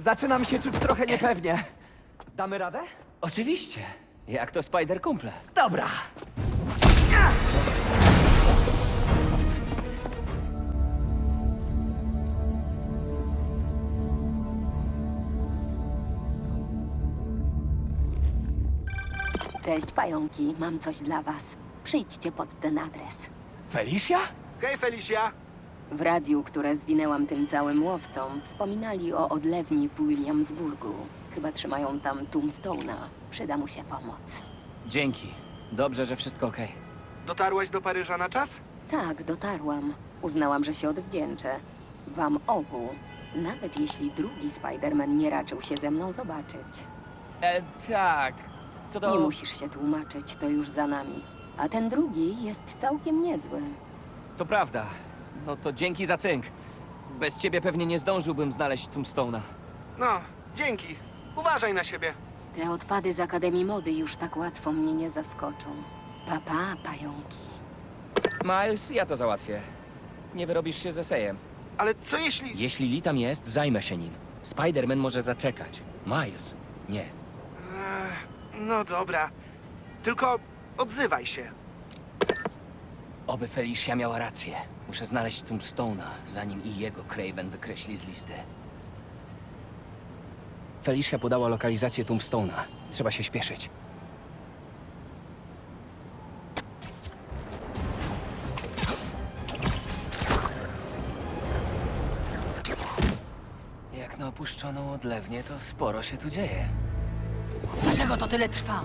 Zaczynam się czuć trochę niepewnie. Damy radę? Oczywiście. Jak to Spider kumple. Dobra. Cześć, pająki. Mam coś dla was. Przyjdźcie pod ten adres. Felicia? Hej, Felicia! W radiu, które zwinęłam tym całym łowcom, wspominali o odlewni w Williamsburgu. Chyba trzymają tam Tombstone'a. Przyda mu się pomoc. Dzięki. Dobrze, że wszystko okej. Dotarłaś do Paryża na czas? Tak, dotarłam. Uznałam, że się odwdzięczę. Wam obu. Nawet jeśli drugi Spider-Man nie raczył się ze mną zobaczyć. E, tak. Co do... Nie musisz się tłumaczyć, to już za nami. A ten drugi jest całkiem niezły. To prawda. No to dzięki za cynk. Bez ciebie pewnie nie zdążyłbym znaleźć Tombstone'a. No, dzięki. Uważaj na siebie. Te odpady z Akademii Mody już tak łatwo mnie nie zaskoczą. Papa, pająki. Miles, ja to załatwię. Nie wyrobisz się z esejem. Ale co jeśli... Jeśli Lee tam jest, zajmę się nim. Spider-Man może zaczekać. Miles, nie. Ech, no dobra. Tylko odzywaj się. Oby Felicia miała rację. Muszę znaleźć Tombstone'a, zanim i jego Craven wykreśli z listy. Felicia podała lokalizację Tombstone'a. Trzeba się śpieszyć. Jak na opuszczoną odlewnię, to sporo się tu dzieje. Dlaczego to tyle trwa?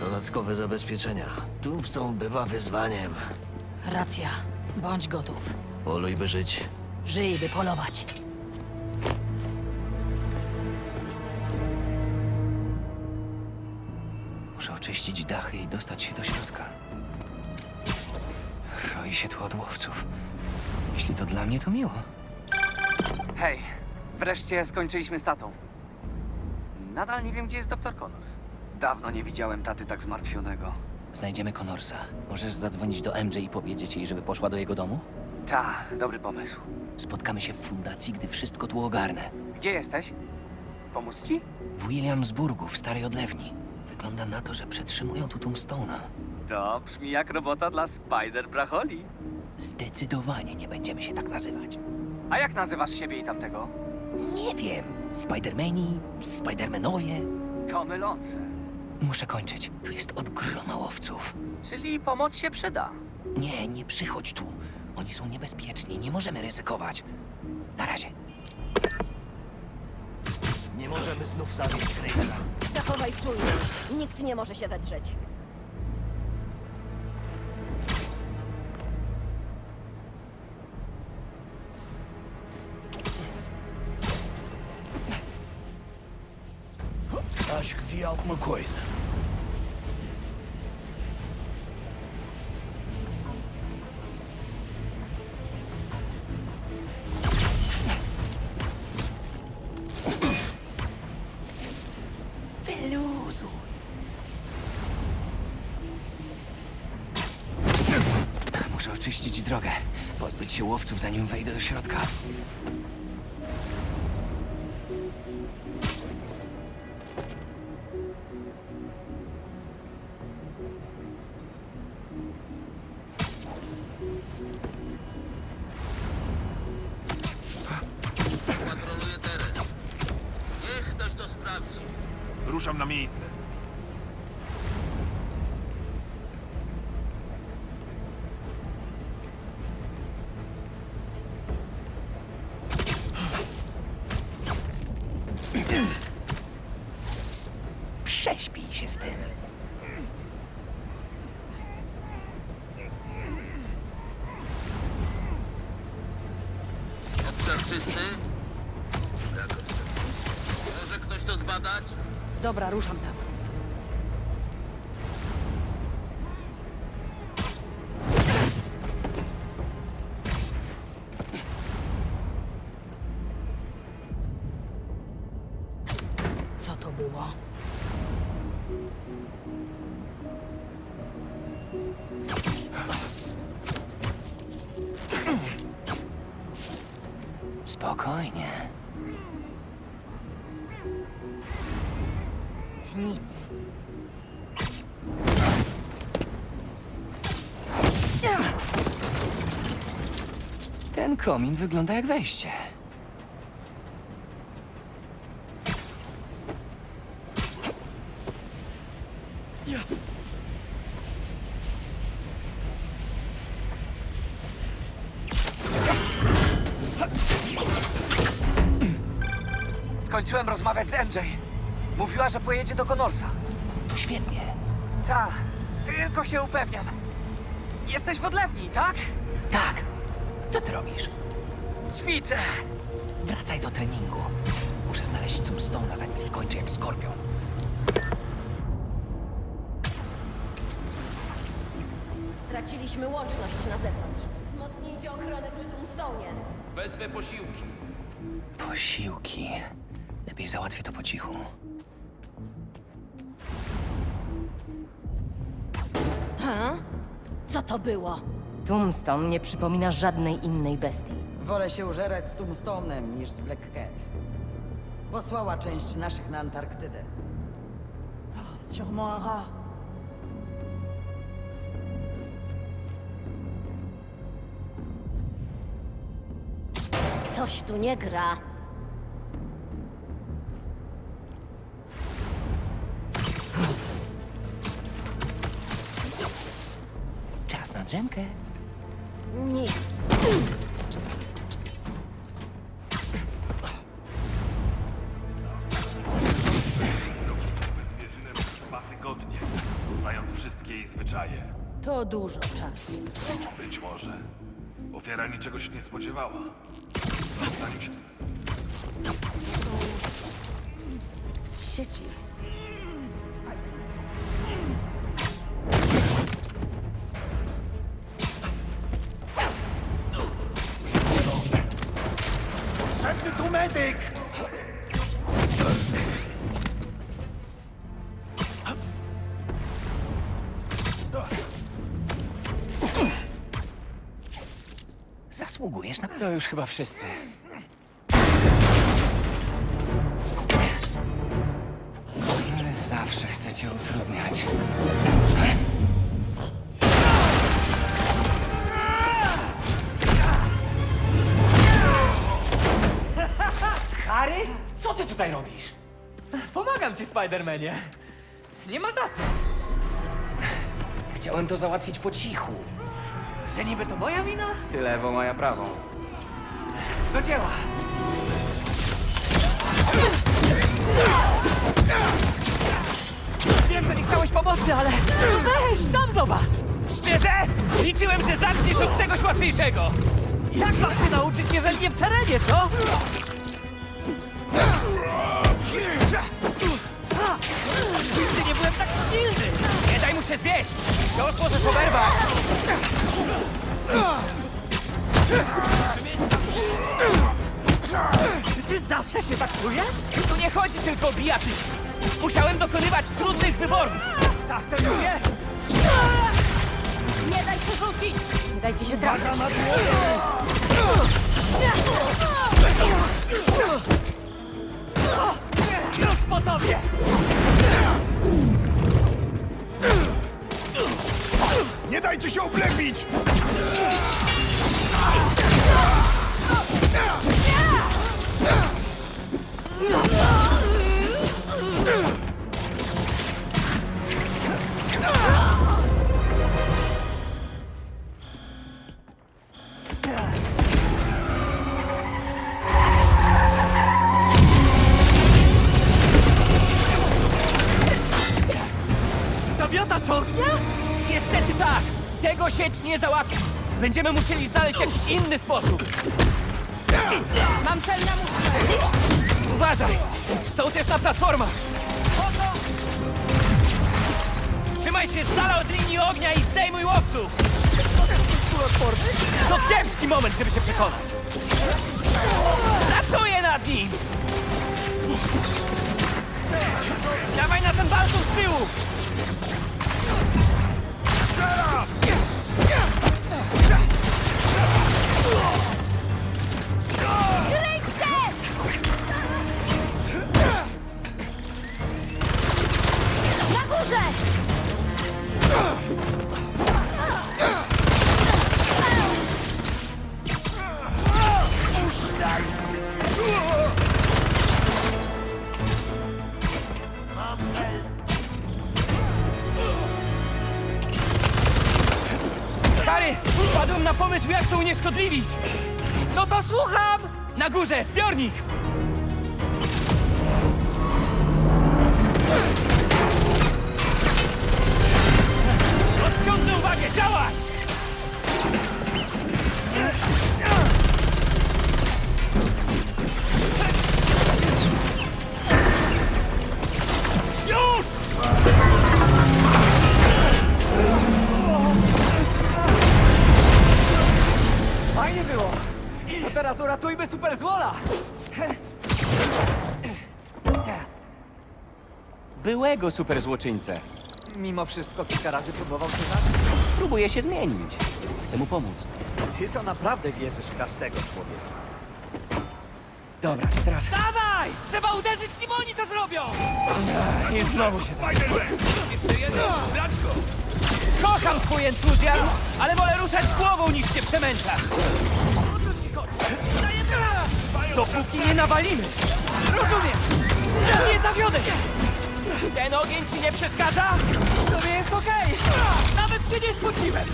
Dodatkowe zabezpieczenia. Tombstone bywa wyzwaniem. Racja. Bądź gotów. Poluj by żyć. Żyj, by polować. Muszę oczyścić dachy i dostać się do środka. Roi się tu od łowców. Jeśli to dla mnie, to miło. Hej, wreszcie skończyliśmy z tatą. Nadal nie wiem, gdzie jest doktor Connors. Dawno nie widziałem taty tak zmartwionego. Znajdziemy Connorsa. Możesz zadzwonić do MJ i powiedzieć jej, żeby poszła do jego domu? Ta, dobry pomysł. Spotkamy się w fundacji, gdy wszystko tu ogarnę. Gdzie jesteś? Pomóc ci? W Williamsburgu, w starej odlewni. Wygląda na to, że przetrzymują tu Tombstone'a. To brzmi jak robota dla Spider Bracholi. Zdecydowanie nie będziemy się tak nazywać. A jak nazywasz siebie i tamtego? Nie wiem. Spidermani, Spidermanowie. To mylące. Muszę kończyć. Tu jest od groma łowców. Czyli pomoc się przyda. Nie, nie przychodź tu. Oni są niebezpieczni, nie możemy ryzykować. Na razie. Nie możemy znów zabić Cravena. Zachowaj czujność. Nikt nie może się wedrzeć. Acho que vi alguma coisa. Wyluzuj. Muszę oczyścić drogę. Pozbyć się łowców, zanim wejdę do środka. Prześpij się z tym. Obszar czysty? Jakoś. Może ktoś to zbadać? Dobra, ruszam tam. Spokojnie. Nic. Ten komin wygląda jak wejście. Rozmawiać z MJ. Mówiła, że pojedzie do Connorsa. To świetnie. Ta, tylko się upewniam. Jesteś w odlewni, tak? Tak. Co ty robisz? Ćwiczę. Wracaj do treningu. Muszę znaleźć Tombstone'a, zanim skończę jak skorpion. Straciliśmy łączność na zewnątrz. Wzmocnijcie ochronę przy Tombstone'ie. Wezwę posiłki. Posiłki. Lepiej załatwię to po cichu. Co to było? Tombstone nie przypomina żadnej innej bestii. Wolę się użerać z Tombstone'em niż z Black Cat. Posłała część naszych na Antarktydę. Sûrement un rat. Coś tu nie gra. Czas na drzemkę. Nic. Zwierzynę przez dwa tygodnie, znając wszystkie jej zwyczaje. To dużo czasu. Być może. Ofiara niczego się nie spodziewała. Zanim się... Sieci. Medyk! Zasługujesz na... To już chyba wszyscy. Ale zawsze chcecie utrudniać. Harry? Co ty tutaj robisz? Pomagam ci, Spidermanie. Nie ma za co. Chciałem to załatwić po cichu. Że niby to moja wina? Ty lewo, moja prawą. Do dzieła. Wiem, że nie chciałeś pomocy, ale weź, sam zobacz. Szczerze? Liczyłem, że zaczniesz od czegoś łatwiejszego. Jak mam się nauczyć, jeżeli nie w terenie, co? Nigdy nie byłem tak silny. Nie daj mu się zwieść. Wciąż możesz oberwać. Czy ty zawsze się tak czujesz? Tu nie chodzi tylko o bijatyki. Musiałem dokonywać trudnych wyborów. Tak to jest. Nie daj się rzucić! Nie dajcie się trafić. Po tobie! Nie dajcie się oblepić! Będziemy musieli znaleźć jakiś inny sposób. Mam cel na mózg! Uważaj! Są też na platformach! Trzymaj się z dala od linii ognia i zdejmuj łowców! To kiepski moment, żeby się przekonać! Pracuję nad nim! Dawaj na ten balkon z tyłu! Działaj! Już! Było. To teraz uratujmy Super Złola. Byłego super złoczyńcę. Mimo wszystko kilka razy próbował się zabić. Próbuje się zmienić. Chcę mu pomóc. Ty to naprawdę wierzysz w każdego człowieka. Dobra, teraz... Dawaj! Trzeba uderzyć, nim oni to zrobią! I znowu się. Jeszcze jeden, brać go! Kocham twój entuzjazm, ale wolę ruszać głową niż się przemęczać. Dopóki nie nawalimy. Rozumiem. Nie zawiodę cię. Ten ogień ci nie przeszkadza? Tobie jest okej. Nawet się nie spociłem.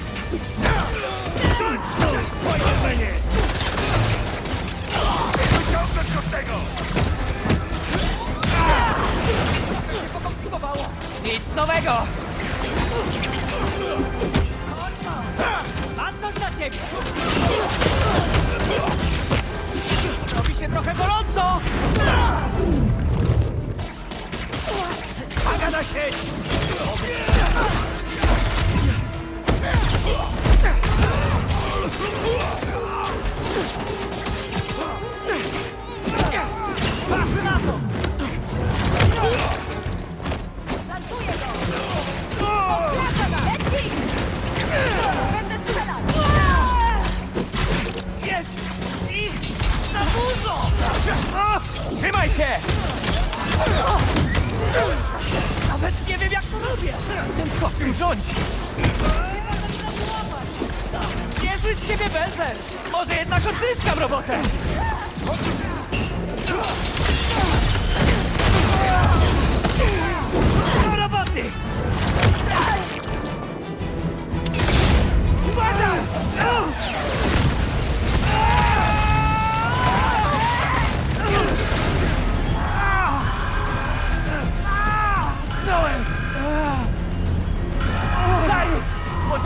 się pokomplikowało. Nic nowego! Mam coś dla ciebie! Robi się trochę gorąco! 我给他射。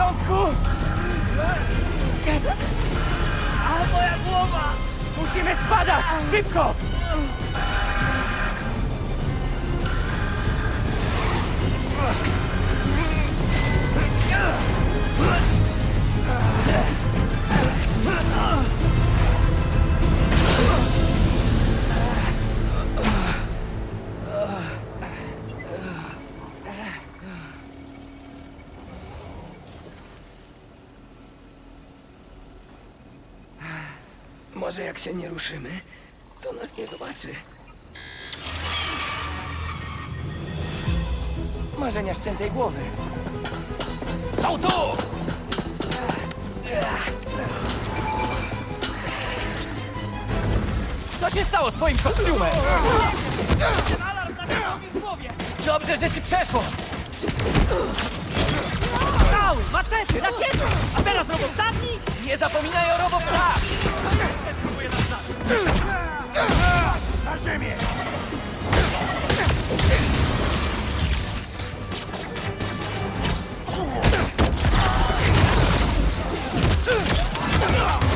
Porządku! A moja głowa! Musimy spadać! Szybko! Może jak się nie ruszymy, to nas nie zobaczy. Marzenia ściętej głowy. Są tu! Co się stało z twoim kostiumem? Alarm mi w głowie! Dobrze, że ci przeszło! Strzały, macety, rakiety! A teraz robotami? Nie zapominaj o robotach! Spróbuję nas zabić. Na ziemię! Ten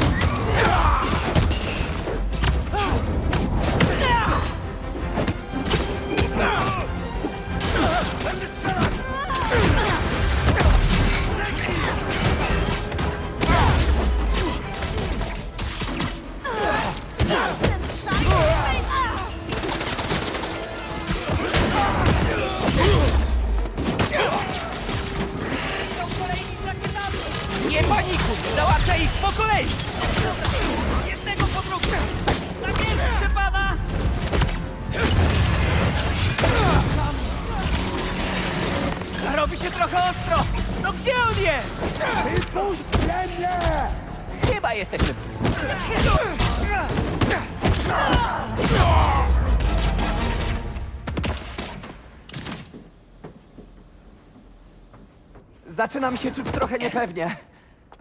Zaczynam się czuć trochę niepewnie.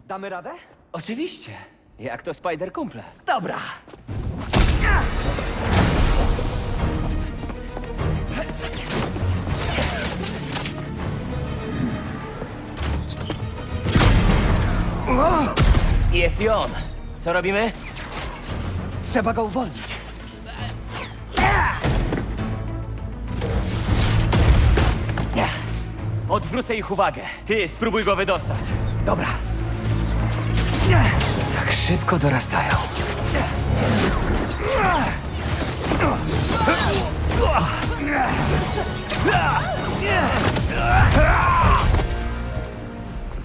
Damy radę? Oczywiście. Jak to Spider kumple. Dobra. Jest i on. Co robimy? Trzeba go uwolnić. Odwrócę ich uwagę. Ty spróbuj go wydostać. Dobra. Tak szybko dorastają.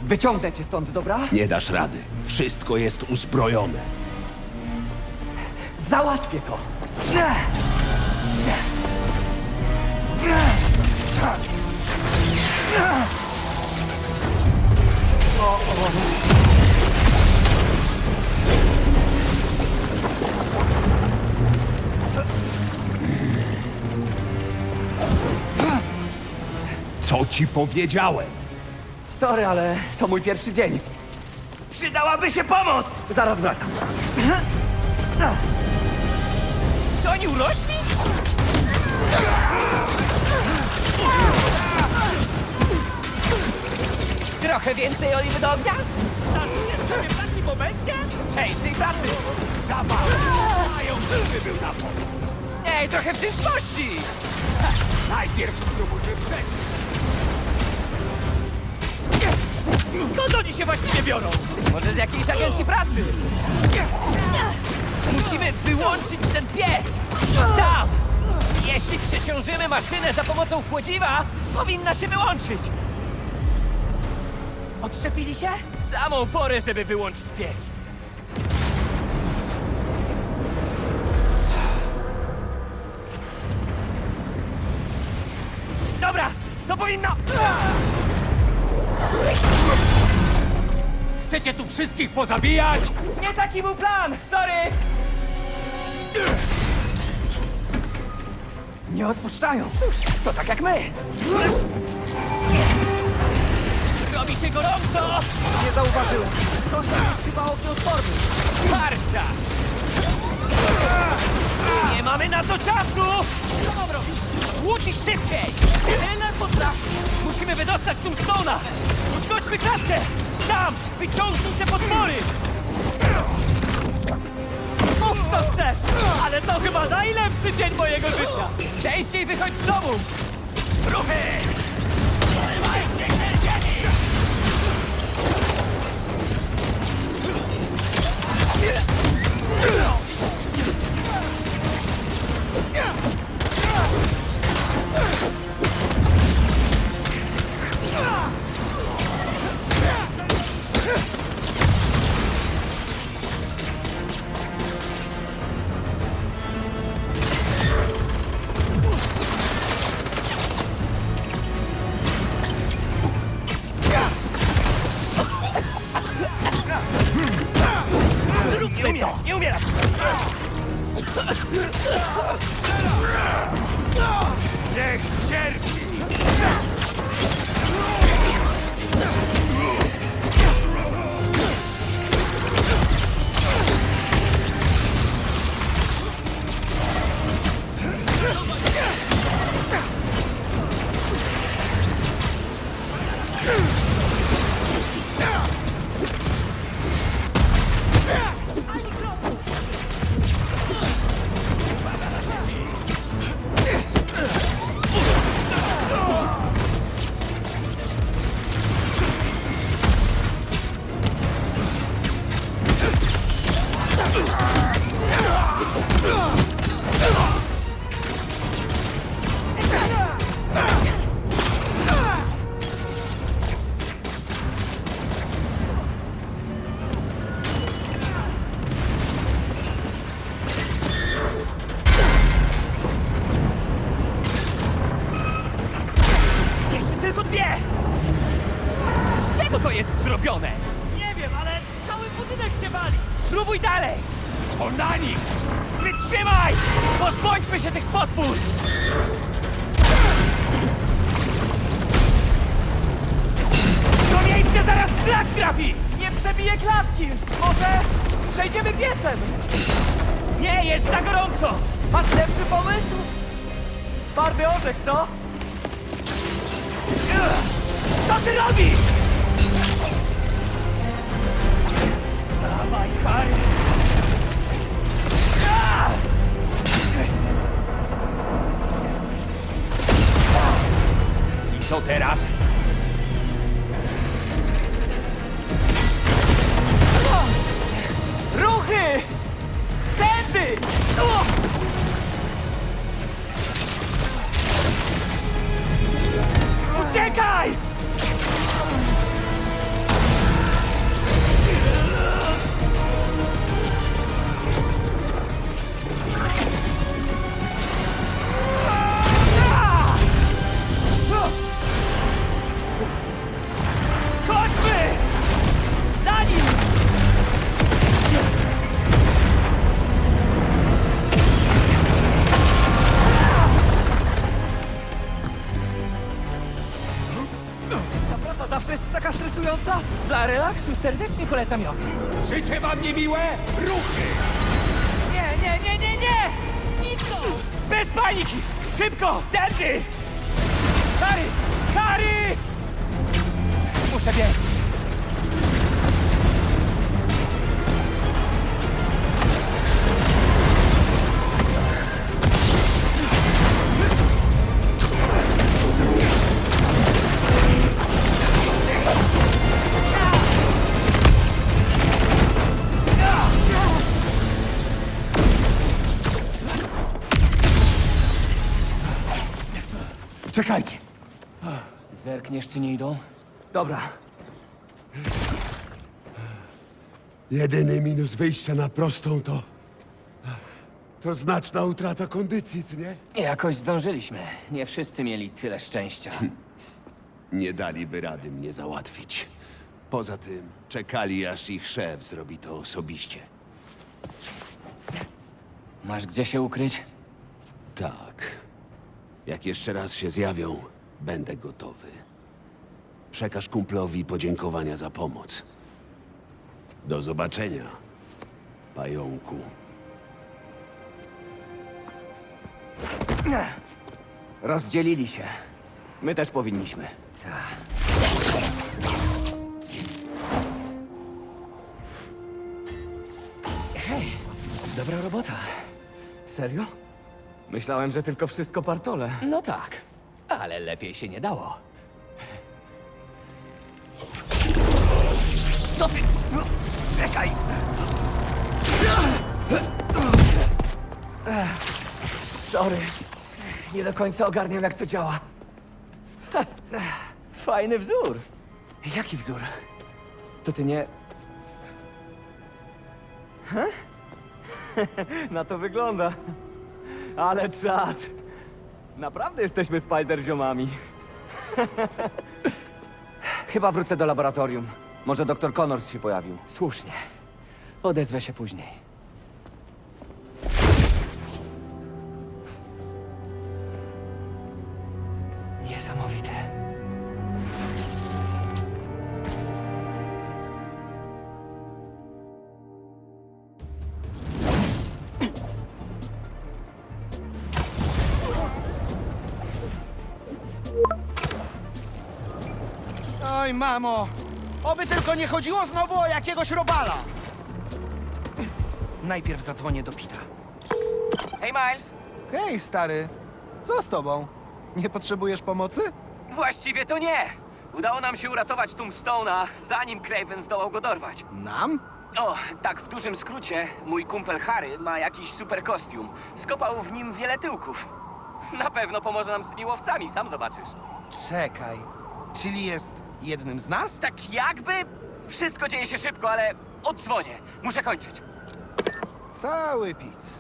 Wyciągnę cię stąd, dobra? Nie dasz rady. Wszystko jest uzbrojone. Załatwię to. Co ci powiedziałem? Sorry, ale to mój pierwszy dzień. Przydałaby się pomoc! Zaraz wracam. Czy oni urośli? Trochę więcej oliwy do ognia? Zaczniesz sobie w takim momencie? Część tej pracy! Zabaw! Mają, żeby był na pomoc. Ej, trochę wdzięczności! Najpierw spróbujmy przejść. Skąd oni się właściwie biorą? Może z jakiejś agencji pracy? Musimy wyłączyć ten piec! Tam! Jeśli przeciążymy maszynę za pomocą chłodziwa, powinna się wyłączyć! Odczepili się? W samą porę, żeby wyłączyć piec! Dobra, to powinno... Chcecie tu wszystkich pozabijać? Nie taki był plan! Sorry! Nie odpuszczają. Cóż, to tak jak my. Się gorąco! Nie zauważyłem. Tam jest chyba ognioodporny. Tarcza! Nie mamy na to czasu! Co mam robić? Łucić szybciej! Tyle potrafi. Musimy wydostać Tombstone'a! Uszkodźmy klatkę! Tam! Wyciągnij te podpory! Mów co chcesz, ale to chyba najlepszy dzień mojego życia. Częściej wychodź z domu! Ruchy! Może przejdziemy piecem? Nie, jest za gorąco! Masz lepszy pomysł? Twardy orzech, co? Co ty robisz? Dawaj! I co teraz? Ruchy! Tędy! O! Uciekaj! Serdecznie polecam ją. Życie wam niemiłe? Ruchy! Nie, nie, nie, nie, nie! Tu! Bez paniki! Szybko! Tędy! Harry! Harry! Muszę biec. Czekajcie! Zerkniesz, czy nie idą? Dobra. Jedyny minus wyjścia na prostą to... To znaczna utrata kondycji, co nie? Jakoś zdążyliśmy. Nie wszyscy mieli tyle szczęścia. Nie daliby rady mnie załatwić. Poza tym czekali, aż ich szef zrobi to osobiście. Masz gdzie się ukryć? Tak. Jak jeszcze raz się zjawią, będę gotowy. Przekaż kumplowi podziękowania za pomoc. Do zobaczenia, pająku. Rozdzielili się. My też powinniśmy. Hej, dobra robota. Serio? Myślałem, że tylko wszystko partole. No tak, ale lepiej się nie dało. Co ty? Czekaj! Sorry. Nie do końca ogarniam, jak to działa. Fajny wzór. Jaki wzór? To ty nie... Na to wygląda. Ale czad. Naprawdę jesteśmy spider-ziomami. Chyba wrócę do laboratorium. Może doktor Connors się pojawił. Słusznie. Odezwę się później. Oj, mamo! Oby tylko nie chodziło znowu o jakiegoś robala! Najpierw zadzwonię do Pita. Hej, Miles! Hej, stary. Co z tobą? Nie potrzebujesz pomocy? Właściwie to nie! Udało nam się uratować Tombstone'a, zanim Craven zdołał go dorwać. Nam? O, tak w dużym skrócie, mój kumpel Harry ma jakiś super kostium. Skopał w nim wiele tyłków. Na pewno pomoże nam z tymi łowcami, sam zobaczysz. Czekaj. Czyli jest jednym z nas? Tak jakby wszystko dzieje się szybko, ale odzwonię. Muszę kończyć. Cały Pit.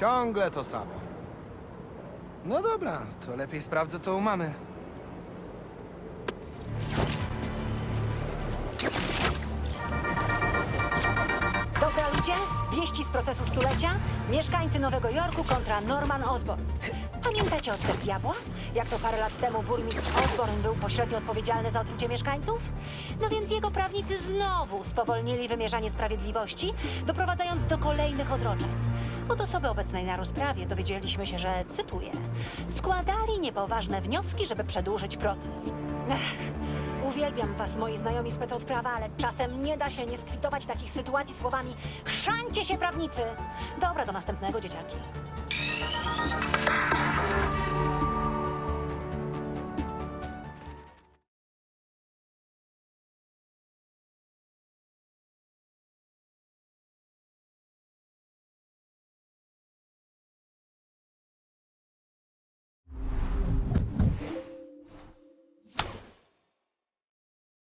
Ciągle to samo. No dobra, to lepiej sprawdzę, co u mamy. Wieści z procesu stulecia. Mieszkańcy Nowego Jorku kontra Norman Osborn. Pamiętacie odzew diabła? Jak to parę lat temu burmistrz Osborne był pośrednio odpowiedzialny za otrucie mieszkańców? No więc jego prawnicy znowu spowolnili wymierzanie sprawiedliwości, doprowadzając do kolejnych odroczeń. Od osoby obecnej na rozprawie dowiedzieliśmy się, że, cytuję, składali niepoważne wnioski, żeby przedłużyć proces. Ech, uwielbiam was, moi znajomi spec od prawa, ale czasem nie da się nie skwitować takich sytuacji słowami Chrzancie się, prawnicy! Dobra, do następnego, dzieciaki.